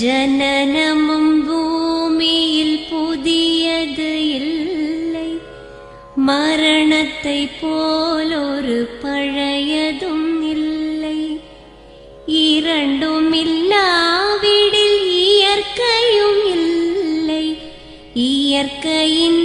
ஜனனமும் பூமியில் புதியது இல்லை. மரணத்தை போலொரு பழையதும் இல்லை. இரண்டும் இல்லாவிடில் இயற்கையும் இல்லை. இயற்கையின்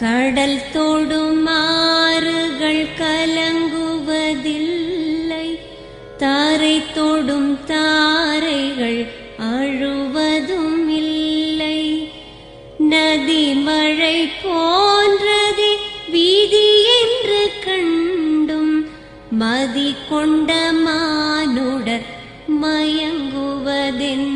கடல் தொடும் ஆறுகள் கலங்குவதில்லை. தாரை தொடும் தாரைகள் அழுவதும் இல்லை நதி மழை போன்றது வீதி என்று கண்டும் மதி கொண்ட மானுடர் மயங்குவதென்ன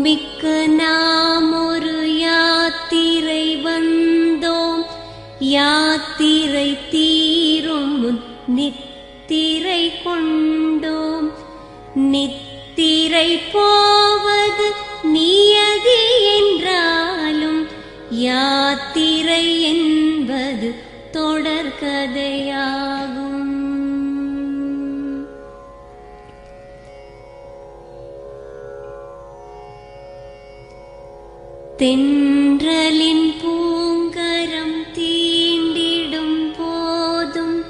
பூமிக்கு நாம் ஒரு யாத்திரை வந்தோம். யாத்திரை தீரும் நித்திரை கொண்டோம். நித்திரை போவது நியதி என்றாலும் யாத்திரை என்பது தொடர்கதையாகும் தென்றலின் பூங்கரம் தீண்டிடும் போதும்.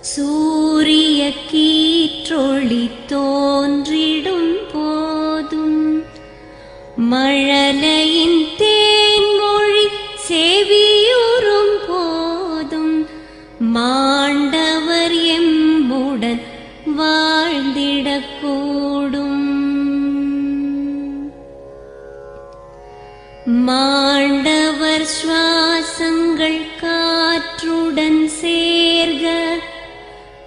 சூரிய கீற்றொளி தோன்றிடும் போதும். மழலையின் மாண்டவர் சுவாசங்கள் காற்றுடன் சேர்க.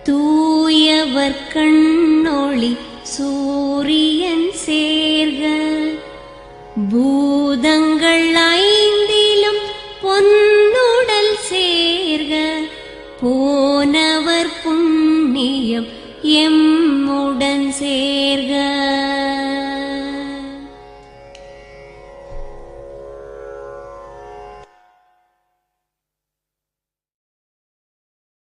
தூயவர் கண்ணொளி சூரியன் சேர்க. பூதங்கள்